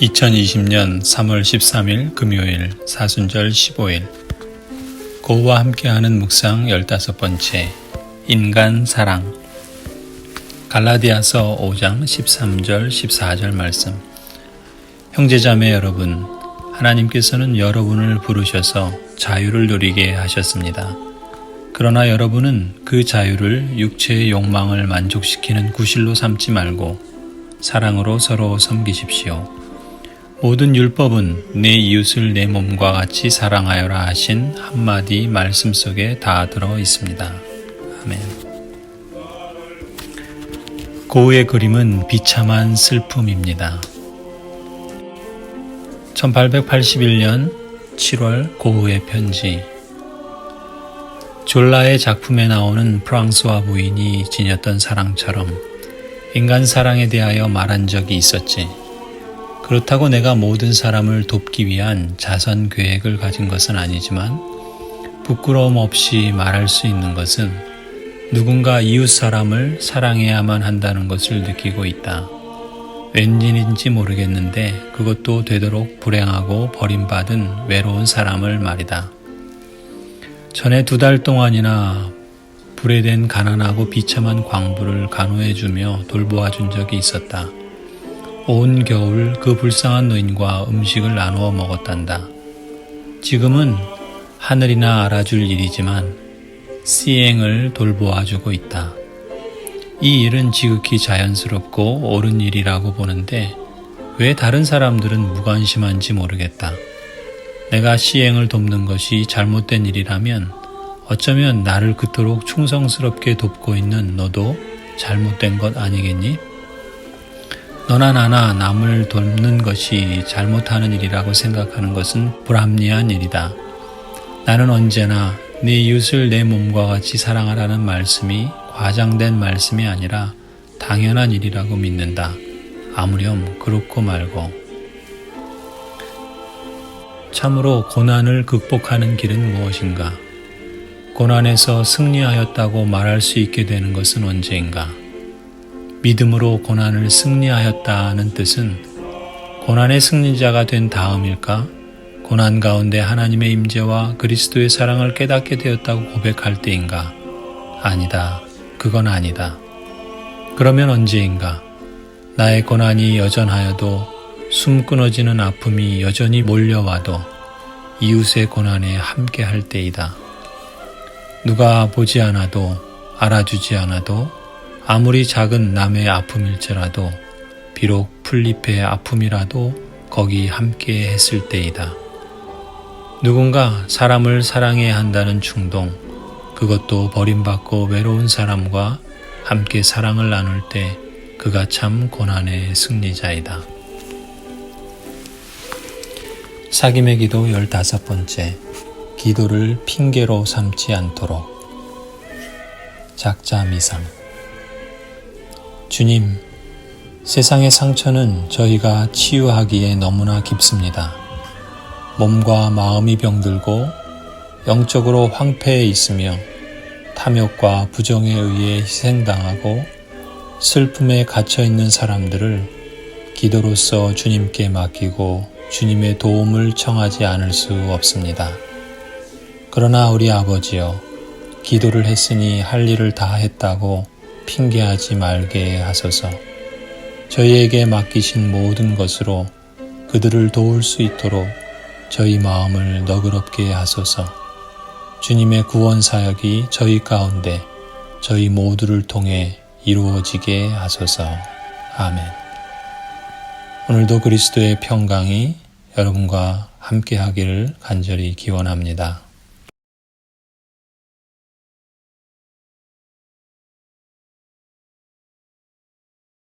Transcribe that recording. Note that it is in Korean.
2020년 3월 13일 금요일 사순절 15일 고우와 함께하는 묵상 15번째 인간 사랑 갈라디아서 5장 13절 14절 말씀 형제자매 여러분 하나님께서는 여러분을 부르셔서 자유를 누리게 하셨습니다. 그러나 여러분은 그 자유를 육체의 욕망을 만족시키는 구실로 삼지 말고 사랑으로 서로 섬기십시오. 모든 율법은 내 이웃을 내 몸과 같이 사랑하여라 하신 한마디 말씀 속에 다 들어 있습니다. 아멘. 고우의 그림은 비참한 슬픔입니다. 1881년 7월 고우의 편지 졸라의 작품에 나오는 프랑스와 부인이 지녔던 사랑처럼 인간 사랑에 대하여 말한 적이 있었지. 그렇다고 내가 모든 사람을 돕기 위한 자선 계획을 가진 것은 아니지만 부끄러움 없이 말할 수 있는 것은 누군가 이웃 사람을 사랑해야만 한다는 것을 느끼고 있다. 왠지인지 모르겠는데 그것도 되도록 불행하고 버림받은 외로운 사람을 말이다. 전에 두 달 동안이나 불에 댄 가난하고 비참한 광부를 간호해주며 돌보아준 적이 있었다. 온 겨울 그 불쌍한 노인과 음식을 나누어 먹었단다. 지금은 하늘이나 알아줄 일이지만 시행을 돌보아 주고 있다. 이 일은 지극히 자연스럽고 옳은 일이라고 보는데 왜 다른 사람들은 무관심한지 모르겠다. 내가 시행을 돕는 것이 잘못된 일이라면 어쩌면 나를 그토록 충성스럽게 돕고 있는 너도 잘못된 것 아니겠니? 너나 나나 남을 돕는 것이 잘못하는 일이라고 생각하는 것은 불합리한 일이다. 나는 언제나 네 이웃을 내 몸과 같이 사랑하라는 말씀이 과장된 말씀이 아니라 당연한 일이라고 믿는다. 아무렴 그렇고 말고. 참으로 고난을 극복하는 길은 무엇인가? 고난에서 승리하였다고 말할 수 있게 되는 것은 언제인가? 믿음으로 고난을 승리하였다는 뜻은 고난의 승리자가 된 다음일까? 고난 가운데 하나님의 임재와 그리스도의 사랑을 깨닫게 되었다고 고백할 때인가? 아니다. 그건 아니다. 그러면 언제인가? 나의 고난이 여전하여도 숨 끊어지는 아픔이 여전히 몰려와도 이웃의 고난에 함께 할 때이다. 누가 보지 않아도 알아주지 않아도 아무리 작은 남의 아픔일지라도 비록 풀잎의 아픔이라도 거기 함께 했을 때이다. 누군가 사람을 사랑해야 한다는 충동, 그것도 버림받고 외로운 사람과 함께 사랑을 나눌 때 그가 참 고난의 승리자이다. 사김의 기도 열다섯 번째. 기도를 핑계로 삼지 않도록 작자 미상 주님, 세상의 상처는 저희가 치유하기에 너무나 깊습니다. 몸과 마음이 병들고 영적으로 황폐해 있으며 탐욕과 부정에 의해 희생당하고 슬픔에 갇혀 있는 사람들을 기도로서 주님께 맡기고 주님의 도움을 청하지 않을 수 없습니다. 그러나 우리 아버지여, 기도를 했으니 할 일을 다 했다고 핑계하지 말게 하소서. 저희에게 맡기신 모든 것으로 그들을 도울 수 있도록 저희 마음을 너그럽게 하소서. 주님의 구원 사역이 저희 가운데 저희 모두를 통해 이루어지게 하소서. 아멘. 오늘도 그리스도의 평강이 여러분과 함께 하기를 간절히 기원합니다.